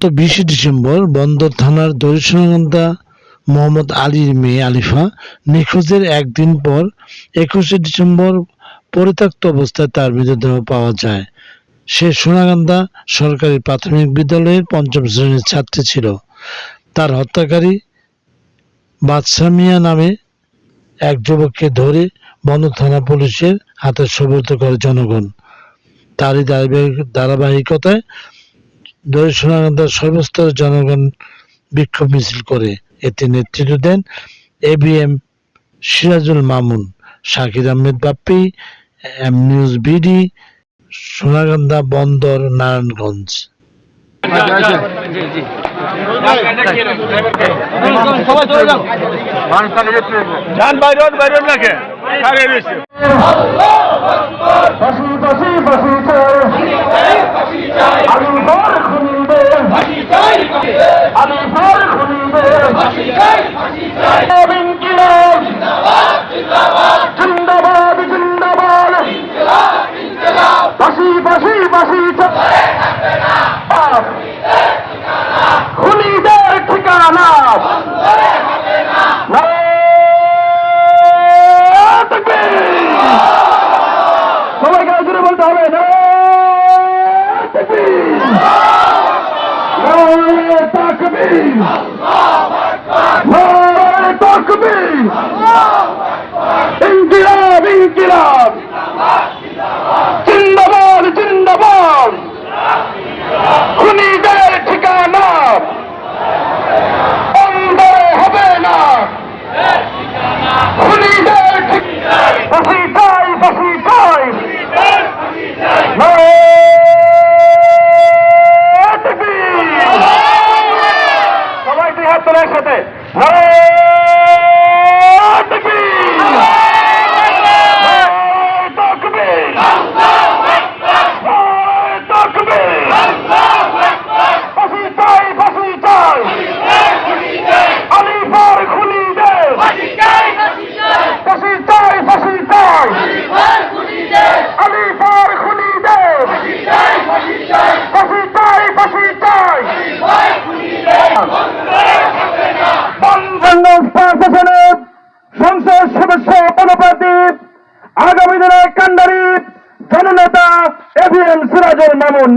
গত বিশে ডিসেম্বর বন্দর থানার দরিশনাগন্ধা মোহাম্মদ আলীর মেয়ে আলিফা নিখোঁজের একদিন পর একুশে ডিসেম্বর পরিত্যক্ত অবস্থায় তার মৃতদেহ পাওয়া যায়। সে সোনাগান্ধা সরকারি প্রাথমিক বিদ্যালয়ের পঞ্চম শ্রেণির ছাত্রী ছিল। তার হত্যাকারী বাদশাহ মিয়া নামে এক যুবককে ধরে বন্দর থানা পুলিশের হাতে সুব্রত করে জনগণ। তারই ধারাবাহিকতায় দই সোনাগান্ধার সর্বস্তরের জনগণ বিক্ষোভ মিছিল করে এতে নেতৃত্ব দেন A B M Sirajul Mamun Shakir Ahmed Bappi M News BD Sonagandha Bandar Narayanganj যান বাইরন বাইরন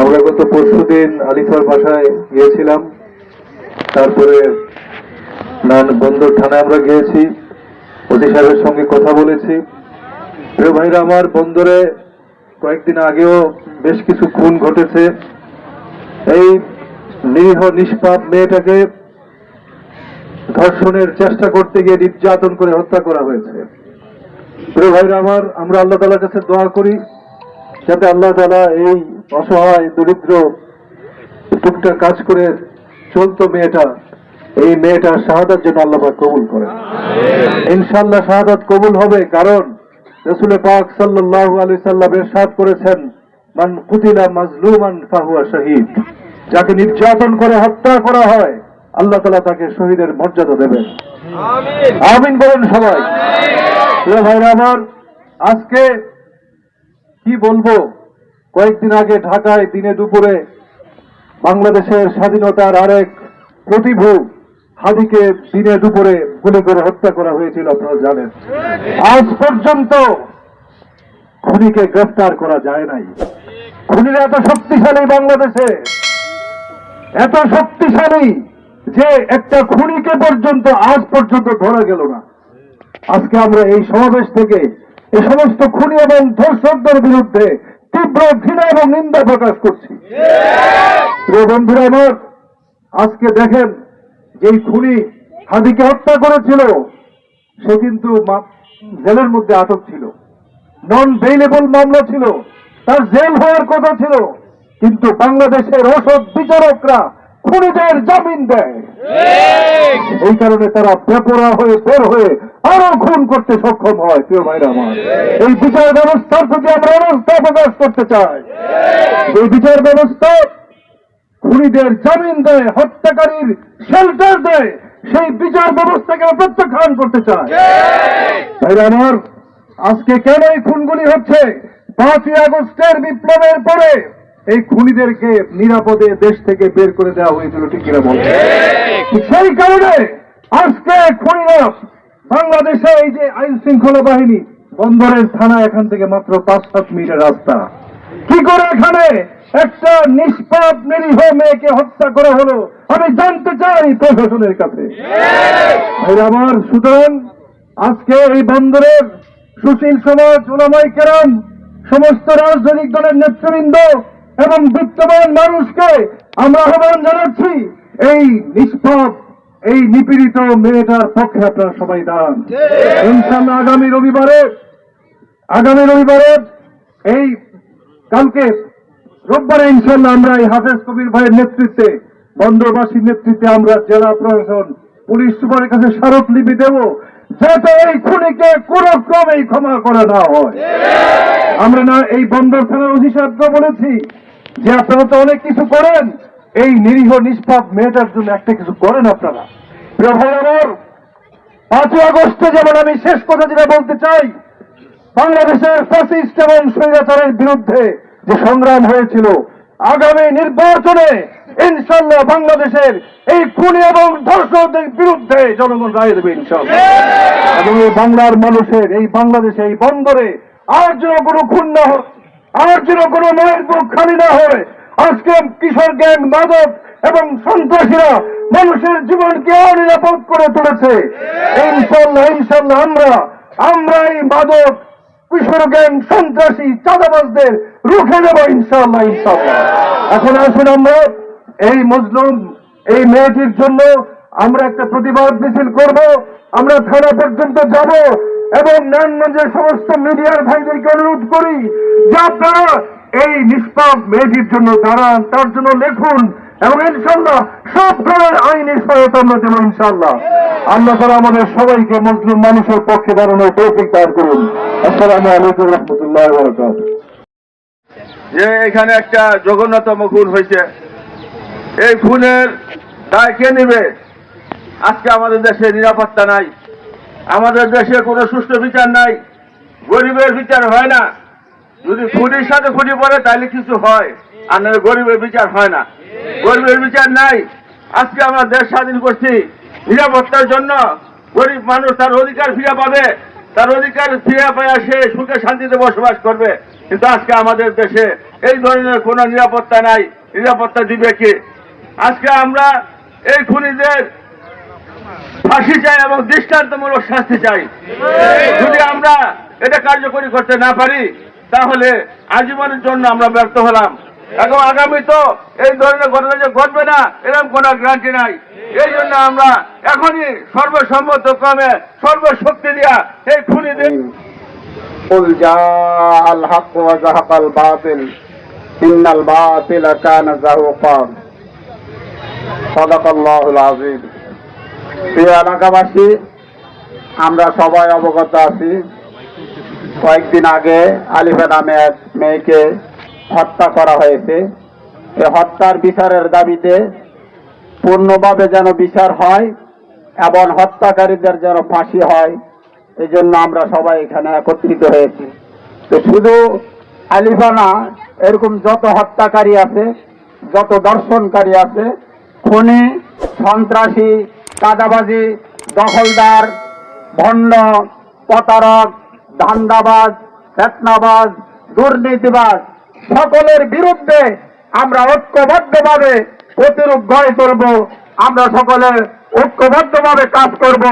আমরা গত পরশু দিন আলিফার বাসায় গিয়েছিলাম। তারপরে বন্দর থানায় আমরা গিয়েছি, ওসি সাহেবের সঙ্গে কথা বলেছি। প্রিয় ভাইরা, আমার বন্দরে কয়েকদিন আগেও বেশ কিছু খুন ঘটেছে। এই নিরীহ, নিষ্পাপ মেয়েটাকে ধর্ষণের চেষ্টা করতে গিয়ে নির্যাতন করে হত্যা করা হয়েছে। প্রিয় ভাইরা, আমার, আমরা আল্লাহ তালার কাছে দোয়া করি, যাতে আল্লাহ তালা এই অসহায় দরিদ্র টুকটাক কাজ করে চলতো মেয়েটা এই মেয়েটার শাহাদার জন্য আল্লাহ কবুল করেন। ইনশাল্লাহ শাহাদাত কবুল হবে কারণ রসুল পাক সাল্লাল্লাহু আলি সাল্লাম ইরশাদ করেছেন মান কুতিলা মাজলুমান ফাহুয়া শহীদ। যাকে নির্যাতন করে হত্যা করা হয় আল্লাহ তালা তাকে শহীদের মর্যাদা দেবেন। আমিন। বলেন সবাই। ভাইরা আমার আজকে কি বলব? কয়েকদিন আগে ঢাকায় দিনে দুপুরে বাংলাদেশের স্বাধীনতার আরেক প্রতিভু হাদিকে দিনে দুপুরে গুলি করে হত্যা করা হয়েছিল, আপনারা জানেন। আজ পর্যন্ত খুনিকে গ্রেফতার করা যায় নাই। খুনিরা এত শক্তিশালী বাংলাদেশে, এত শক্তিশালী যে একটা খুনিকে পর্যন্ত আজ পর্যন্ত ধরা গেল না। আজকে আমরা এই সমাবেশ থেকে এই সমস্ত খুনি এবং ধর্ষকদের বিরুদ্ধে তীব্র ঘৃণা এবং নিন্দা প্রকাশ করছি। বন্ধুরা আমার আজকে দেখেন যেই খুনি হাদিকে হত্যা করেছিল, সে কিন্তু জেলের মধ্যে আটক ছিল। নন বেইলেবল মামলা ছিল। তার জেল হওয়ার কথা ছিল। কিন্তু বাংলাদেশের ওষুধ বিচারকরা খুনিদের জামিন দেয়। এই কারণে তারা বেপরা হয়ে বের হয়ে আরও খুন করতে সক্ষম হয় প্রিয় ভাইরা আমার। এই বিচার ব্যবস্থার প্রতি আমরা অবস্থা প্রকাশ করতে চাই। এই বিচার ব্যবস্থা খুনিদের জামিন দেয় হত্যাকারীর শেল্টার দেয় সেই বিচার ব্যবস্থাকে আমরা প্রত্যাখ্যান করতে চাই। ভাইরা আমার আজকে কেন এই খুনগুলি হচ্ছে? পাঁচই আগস্টের বিপ্লবের পরে এই খুনিদেরকে নিরাপদে দেশ থেকে বের করে দেওয়া হয়েছিল ঠিক কিনা বলছে ঠিক। সেই কারণে আজকে খুনিরা বাংলাদেশে এই যে আইন শৃঙ্খলা বাহিনী বন্দরের থানা এখান থেকে মাত্র পাঁচ সাত মিনিটের রাস্তা। কি করে এখানে একটা নিষ্পাপ নিরীহ মেয়েকে হত্যা করা হলো? আমি জানতে চাই প্রশাসনের কাছে। আমার সুতরাং আজকে এই বন্দরের সুশীল সমাজ, ওলামাই কেরাম, সমস্ত রাজনৈতিক দলের নেতৃবৃন্দ এবং বিত্তবান মানুষকে আমরা আহ্বান জানাচ্ছি, এই নিষ্পাপ এই নিপীড়িত মেয়েটার পক্ষে আপনারা সবাই দাঁড়ান। ইনশাল্লাহ আগামী রবিবারে আগামী রবিবারে এই কালকে রোববারে ইনশাল্লাহ আমরা এই হাফেজ কবির ভাইয়ের নেতৃত্বে বন্দরবাসীর নেতৃত্বে আমরা জেলা প্রশাসন পুলিশ সুপারের কাছে স্মারকলিপি দেব যাতে এই খুনিকে কোন ক্রমেই ক্ষমা করা না হয়। আমরা না এই বন্দর থানার ওসি বলেছি যে আপনারা তো অনেক কিছু করেন এই নিরীহ, নিষ্পাপ মেয়েটার জন্য একটা কিছু করেন আপনারা। প্রিয় ভাই আমার পাঁচই আগস্টে যেমন আমি শেষ কথা যেটা বলতে চাই, বাংলাদেশের ফ্যাসিস্ট এবং স্বৈরাচারের বিরুদ্ধে যে সংগ্রাম হয়েছিল, আগামী নির্বাচনে ইনশাল্লাহ বাংলাদেশের এই খুনি এবং ধর্ষকদের বিরুদ্ধে জনগণ রায় দেবে ইনশাল্লাহ। এবং এই বাংলার মানুষের এই বাংলাদেশে, এই বন্দরে আর যেন কোনো খুন না হয়, আর যেন কোনো মায়ের বুক খালি না হয় আজকে কিশোর গ্যাং মাদক এবং সন্ত্রাসীরা মানুষের জীবনকে অনিরাপদ করে তুলেছে। ইনশাল্লাহ ইনশাল্লাহ আমরা আমরা এই মাদক, কিশোর গ্যাং, সন্ত্রাসী, চাঁদাবাজদের রুখে দেব ইনশাল্লাহ ইনশাল্লাহ এখন আসুন আমরা, এই মজলুম, এই মেয়েটির জন্য আমরা একটা প্রতিবাদ মিছিল করব। আমরা থানা পর্যন্ত যাব এবং নারায়ণগঞ্জের সমস্ত মিডিয়ার ভাইদেরকে অনুরোধ করি যে আপনারা এই নিষ্পাপ মেয়েটির জন্য দাঁড়ান, তার জন্য লেখুন, এবং ইনশাল্লাহ সব ধরনের আইনি সহায়তা আমরা দেবো ইনশাল্লাহ। আল্লাহ তারা আমাদের সবাইকে মুসলিম মানুষের পক্ষে দাঁড়ানোর তৌফিক দান করুন। আসসালামু আলাইকুম রহমতুল্লাহ যে এখানে একটা জঘন্যতম খুন হয়েছে। এই খুনের দায় কে নেবে? আজকে আমাদের দেশে নিরাপত্তা নাই। আমাদের দেশে কোনো সুষ্ঠু বিচার নাই। গরিবের বিচার হয় না। যদি খুনির সাথে খুনি পড়ে, তাহলে কিছু হয়। আর গরিবের বিচার হয় না। গরিবের বিচার নাই। আজকে আমরা দেশ স্বাধীন করছি। নিরাপত্তার জন্য গরিব মানুষ তার অধিকার ফিরে পাবে। তার অধিকার ফিরে পায় সে সুখে শান্তিতে বসবাস করবে। কিন্তু আজকে আমাদের দেশে এই ধরনের কোনো নিরাপত্তা নাই। নিরাপত্তা দিবে কে? আজকে আমরা এই খুনিদের ফাঁসি চাই এবং দৃষ্টান্তমূলক শাস্তি চাই। যদি আমরা এটা কার্যকরী করতে না পারি তাহলে আজীবনের জন্য আমরা ব্যর্থ হলাম। এখন আগামী তো এই ধরনের ঘটনা যে ঘটবে না, এরকম কোন গ্রান্টি নাই। এই জন্য আমরা এখনই সর্বসম্মত ক্রমে সর্বশক্তি দিয়া এই খুনি দিন প্রিয় এলাকাবাসী, আমরা সবাই অবগত আছি। কয়েকদিন আগে আলিফা নামে এক মেয়েকে হত্যা করা হয়েছে। এই হত্যার বিচারের দাবিতে পূর্ণভাবে যেন বিচার হয় এবং হত্যাকারীদের যেন ফাঁসি হয় এই জন্য আমরা সবাই এখানে একত্রিত হয়েছি। তো শুধু আলিফা না, এরকম যত হত্যাকারী আছে, যত দর্শনকারী আছে, খুনি, সন্ত্রাসী কাদাবাজি দখলদার, ভণ্ড, প্রতারক ধান্দাবাজ ফেতনাবাজ দুর্নীতিবাজ সকলের বিরুদ্ধে আমরা ঐক্যবদ্ধভাবে প্রতিরূপ গড়ে তুলব আমরা সকলে ঐক্যবদ্ধভাবে কাজ করব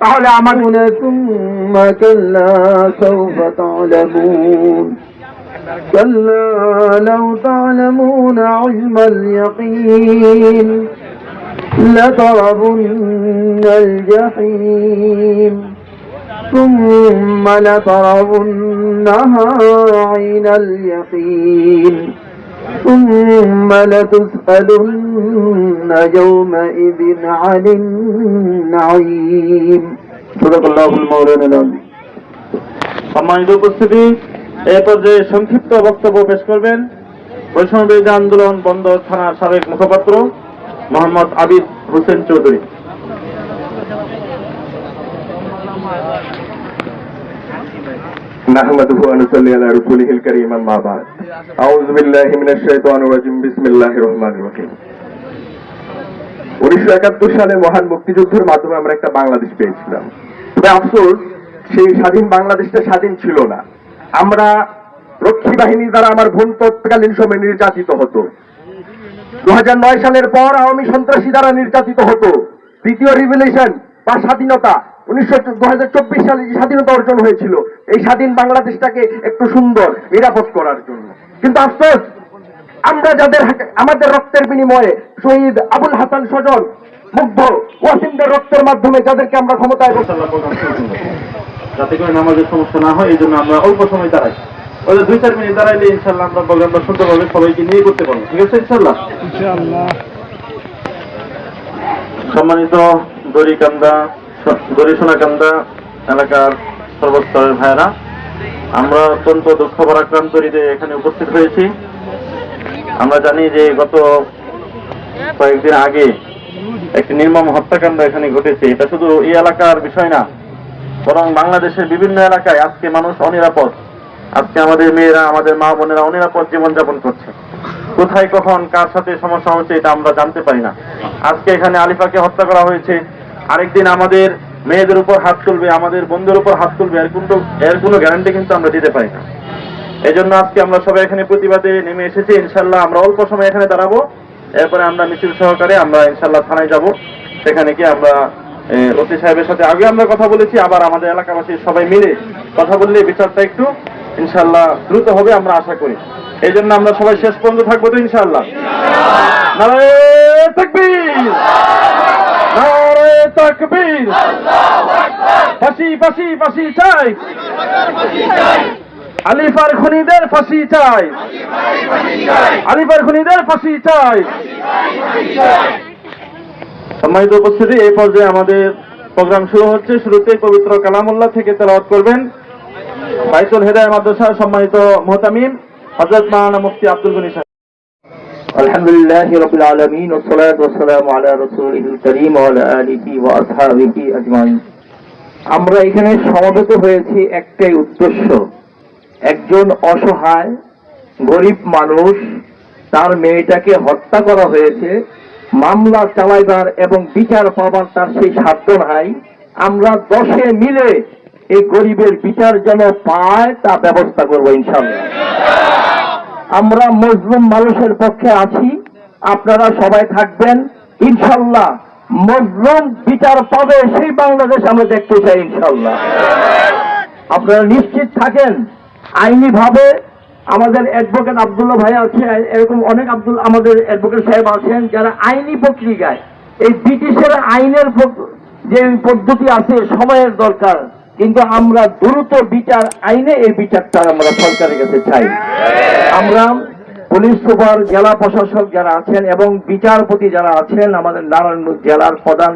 তাহলে আমাদের ثم كلا سوف تعلمون كلا لو تعلمون علم اليقين لترون الجحيم ثم لترونها عين اليقين ثم لتسألن يومئذ عن النعيم صدق الله المولان العظيم সম্মানিত উপস্থিতি এ পর্যায়ে সংক্ষিপ্ত বক্তব্য পেশ করবেন বৈষম্য বিরোধী আন্দোলন বন্ধ থানার সাবেক মুখপাত্র মোহাম্মদ আবিদ হোসেন চৌধুরী نحمده ونصلي على رسوله الكريم أما بعد أعوذ بالله من الشيطان الرجيم بسم الله الرحمن الرحيم উনিশশো একাত্তর সালে মহান মুক্তিযুদ্ধের মাধ্যমে আমরা একটা বাংলাদেশ পেয়েছিলাম তবে আফসোস সেই স্বাধীন বাংলাদেশটা স্বাধীন ছিল না আমরা রক্ষী বাহিনীর দ্বারা আমার বোন তৎকালীন সময় নির্যাতিত হতো দু সালের পর আওয়ামী সন্ত্রাসী দ্বারা নির্যাতিত হতো দ্বিতীয় রিভলিউশন বা স্বাধীনতা উনিশশো সালে যে স্বাধীনতা অর্জন হয়েছিল এই স্বাধীন বাংলাদেশটাকে একটু সুন্দর নিরাপদ করার জন্য। কিন্তু আফসোস আমরা যাদের আমাদের রক্তের বিনিময়ে শহীদ আবুল হাসান সজল মুগ্ধ ওয়াসিমদের রক্তের মাধ্যমে যাদেরকে আমরা ক্ষমতায়। যাতে করে নামাজের সমস্যা না হয় এই জন্য আমরা অল্প সময় দাঁড়াই। ওই যে দুই চার মিনিট দাঁড়াইলে ইনশাল্লাহ আমরা প্রোগ্রামটা সুন্দরভাবে সবাইকে নিয়ে করতে পারব। ঠিক আছে ইনশাল্লাহ? সম্মানিত দড়িকান্দা দড়িসোনাকান্দা এলাকার সর্বস্তরের ভাইয়েরা, আমরা অত্যন্ত দুঃখ পরাক্রান্ত হৃদয়ে এখানে উপস্থিত হয়েছি। আমরা জানি যে গত কয়েকদিন আগে একটি নির্মম হত্যাকাণ্ড এখানে ঘটেছে। এটা শুধু এই এলাকার বিষয় না, বরং বাংলাদেশের বিভিন্ন এলাকায় আজকে মানুষ অনিরাপদ। আজকে আমাদের মেয়েরা, আমাদের মা বোনেরা অনিরাপদ জীবনযাপন করছে। কোথায় কখন কার সাথে সমস্যা হচ্ছে এটা আমরা জানতে পারি না। আজকে এখানে আলিফাকে হত্যা করা হয়েছে। আরেকদিন আমাদের মেয়েদের উপর হাত তুলবে, আমাদের বন্ধুর উপর হাত তুলবে, এর কিন্তু এর কোনো গ্যারান্টি কিন্তু আমরা দিতে পারি না। এই জন্য আজকে আমরা সবাই এখানে প্রতিবাদে নেমে এসেছি। ইনশাল্লাহ আমরা অল্প সময় এখানে দাঁড়াবো। এরপরে আমরা মিছিল সহকারে আমরা ইনশাল্লাহ থানায় যাব। সেখানে গিয়ে আমরা ওসি সাহেবের সাথে আগে আমরা কথা বলেছি, আবার আমাদের এলাকাবাসী সবাই মিলে কথা বললে বিচারটা একটু ইনশাল্লাহ দ্রুত হবে আমরা আশা করি। এই জন্য আমরা সবাই শেষ পর্যন্ত থাকব তো ইনশাল্লাহ নারায়ে তাকবীর! তাকবীর। ফাঁসি ফাঁসি ফাঁসি চাই। আলিফার খুনিদের ফাঁসি চাই। আলিফার খুনিদের ফাঁসি চাই। সম্মানিত উপস্থিতি, এই পর্যায়ে আমাদের প্রোগ্রাম শুরু হচ্ছে। শুরুতেই পবিত্র কালামুল্লাহ থেকে তেলাওয়াত করবেন বাইতুল হেদায় মাদ্রাসার সম্মানিত মোহতামিম হজরত মাওলানা মুফতি আব্দুল গনি الحمد لله رب العالمين والصلاة والسلام على رسوله الكريم وعلى آله وأصحابه أجمعين আমরা এখানে সমবেত হয়েছি একটাই উদ্দেশ্য একজন অসহায় গরিব মানুষ তার মেয়েটাকে হত্যা করা হয়েছে মামলা চালাইবার এবং বিচার পাবার তার সেই সাধ্য নাই আমরা দশে মিলে এই গরিবের বিচার যেন পায় তা ব্যবস্থা করবো ইনশাল্লাহ আমরা মজলুম মানুষের পক্ষে আছি। আপনারা সবাই থাকবেন। ইনশাল্লাহ মজলুম বিচার পাবে, সেই বাংলাদেশ আমরা দেখতে চাই ইনশাল্লাহ। আপনারা নিশ্চিত থাকেন আইনি ভাবে আমাদের অ্যাডভোকেট আব্দুল্লাহ ভাই আছে, এরকম অনেক আব্দুল আমাদের অ্যাডভোকেট সাহেব আছেন যারা আইনি প্রক্রিয়ায় এই ব্রিটিশের আইনের যে পদ্ধতি আছে, সময়ের দরকার। কিন্তু আমরা দ্রুত বিচার আইনে এই বিচারটা আমরা সরকারের কাছে চাই। আমরা পুলিশ সুপার, জেলা প্রশাসক যারা আছেন এবং বিচারপতি যারা আছেন, আমাদের নারায়ণগঞ্জ জেলার প্রধান